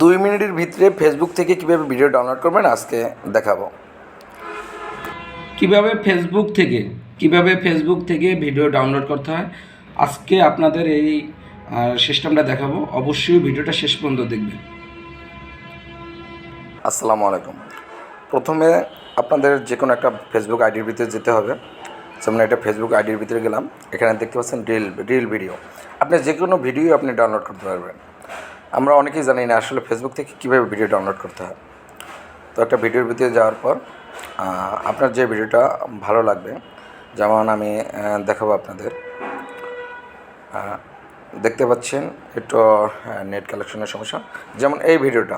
দুই মিনিটের ভিতরে ফেসবুক থেকে কীভাবে ভিডিও ডাউনলোড করবেন আজকে দেখাবো। কীভাবে ফেসবুক থেকে কীভাবে ফেসবুক থেকে ভিডিও ডাউনলোড করতে হয় আজকে আপনাদের এই সিস্টেমটা দেখাবো। অবশ্যই ভিডিওটা শেষ পর্যন্ত দেখবেন। আসসালামু আলাইকুম। প্রথমে আপনাদের যে কোনো একটা ফেসবুক আইডির ভিতরে যেতে হবে। যেমন একটা ফেসবুক আইডির ভিতরে গেলাম এখানে দেখতে পাচ্ছেন রিল রিল ভিডিও আপনি যে কোনো ভিডিও আপনি ডাউনলোড করতে পারবেন। আমরা অনেকেই জানি না আসলে ফেসবুক থেকে কীভাবে ভিডিও ডাউনলোড করতে হয়। তো একটা ভিডিওর ভিতরে যাওয়ার পর আপনার যে ভিডিওটা ভালো লাগবে, যেমন আমি দেখাবো আপনাদের। দেখতে পাচ্ছেন একটু নেট কালেকশনের সমস্যা। যেমন এই ভিডিওটা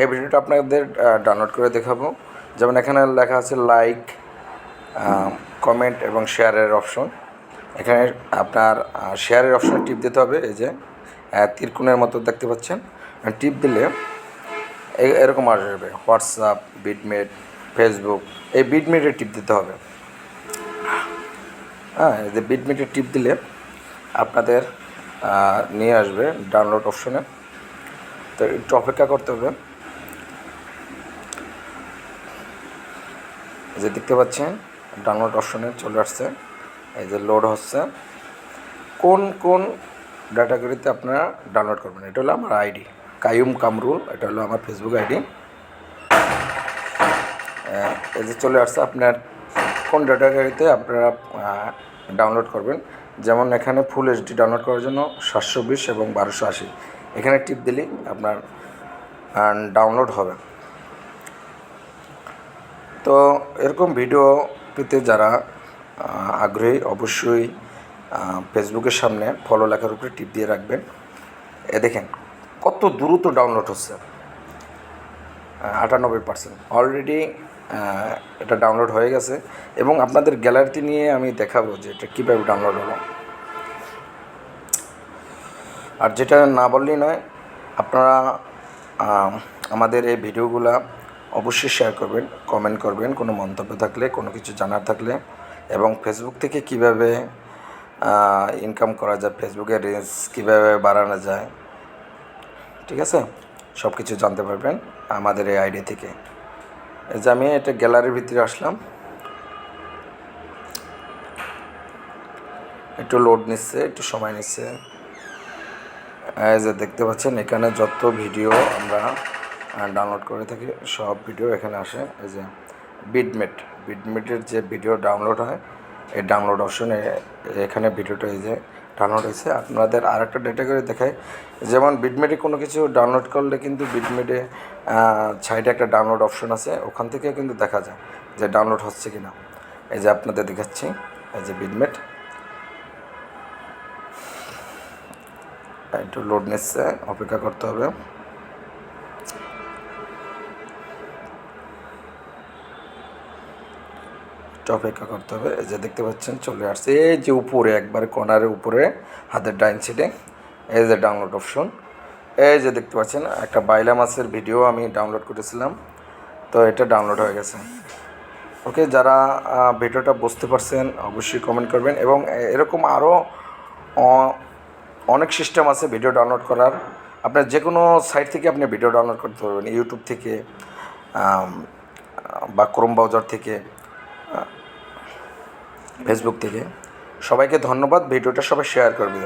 এই ভিডিওটা আপনাদের ডাউনলোড করে দেখাবো। যেমন এখানে লেখা আছে লাইক কমেন্ট এবং শেয়ারের অপশন এখানে আপনার শেয়ারের অপশন টিপ দিতে হবে, এই যে। তীরকোণের মতো দেখতে পাচ্ছেন। টিপ দিলে এরকম আসবে। হোয়াটসঅ্যাপ, বিটমেট, ফেসবুক, এই বিটমেটে টিপ দিতে হবে। হ্যাঁ যে বিটমেটে টিপ দিলে আপনাদের নিয়ে আসবে ডাউনলোড অপশনে। তো একটু অপেক্ষা করতে হবে। যে দেখতে পাচ্ছেন, ডাউনলোড অপশনে চলে আসছে। এই যে লোড হচ্ছে। কোন কোন ডাটাগুলিতে আপনারা ডাউনলোড করবেন। এটা হলো আমার আইডি কায়ুম কামরুল এটা হলো আমার ফেসবুক আইডি এই যে চলে আসছে আপনার কোন ডাটাগাড়িতে আপনারা ডাউনলোড করবেন। যেমন এখানে ফুল এইচডি ডাউনলোড করার জন্য সাতশো বিশ এবং বারোশো আশি। এখানে টিপ দিলেই আপনার ডাউনলোড হবে। তো এরকম ভিডিও পেতে যারা আগ্রহী অবশ্যই ফেসবুকের সামনে ফলো লেখার উপরে টিপ দিয়ে রাখবেন। এ দেখেন, কত দ্রুত ডাউনলোড হচ্ছে। আটানব্বই পার্সেন্ট অলরেডি এটা ডাউনলোড হয়ে গেছে এবং আপনাদের গ্যালারিতে নিয়ে আমি দেখাবো যে এটা কীভাবে ডাউনলোড হলো। আর যেটা না বললেই নয়, আপনারা আমাদের এই ভিডিওগুলা অবশ্যই শেয়ার করবেন কমেন্ট করবেন। কোনো মন্তব্য থাকলে, কোনো কিছু জানার থাকলে এবং ফেসবুক থেকে কীভাবে ইনকাম করা যায় ফেসবুকে রেঞ্জ কীভাবে বাড়ানো যায়, ঠিক আছে? সব কিছু জানতে পারবেন আমাদের এই আইডি থেকে। এই যে আমি এটা গ্যালারির ভিতরে আসলাম। একটু লোড নিচ্ছে, একটু সময় নিচ্ছে। এই যে দেখতে পাচ্ছেন, এখানে যত ভিডিও আমরা ডাউনলোড করে থাকি, সব ভিডিও এখানে আসে। এই যে বিটমেট বিটমেটের যে ভিডিও ডাউনলোড হয় এই ডাউনলোড অপশনে এখানে ভিডিওটা এই যে ডাউনলোড হয়েছে। আপনাদের আর একটা ডেটা করে দেখায় যেমন বিটমেটে কোনো কিছু ডাউনলোড করলে কিন্তু বিটমেটে সাইডে একটা ডাউনলোড অপশন আছে। ওখান থেকে কিন্তু দেখা যায় যে ডাউনলোড হচ্ছে কি না এই যে আপনাদের দেখাচ্ছি, এই যে বিটমেট একটু লোড নিচ্ছে, অপেক্ষা করতে হবে। একটু অপেক্ষা করতে হবে। এই যে দেখতে পাচ্ছেন, চলে আসছে। এই যে উপরে, একবার কর্নারের উপরে, হাতের ডাইন সাইডে এই যে ডাউনলোড অপশন এই যে দেখতে পাচ্ছেন, একটা বাইলা মাছের ভিডিও আমি ডাউনলোড করেছিলাম। তো এটা ডাউনলোড হয়ে গেছে। ওকে, যারা ভিডিওটা বুঝতে পারছেন, অবশ্যই কমেন্ট করবেন। এবং এরকম আরও অনেক সিস্টেম আছে ভিডিও ডাউনলোড করার। আপনার যে কোনো সাইট থেকে আপনি ভিডিও ডাউনলোড করতে পারবেন। ইউটিউব থেকে বা ক্রোম ব্রাউজার থেকে। ফেসবুক থেকে। সবাইকে ধন্যবাদ ভিডিওটা সবাই শেয়ার করবে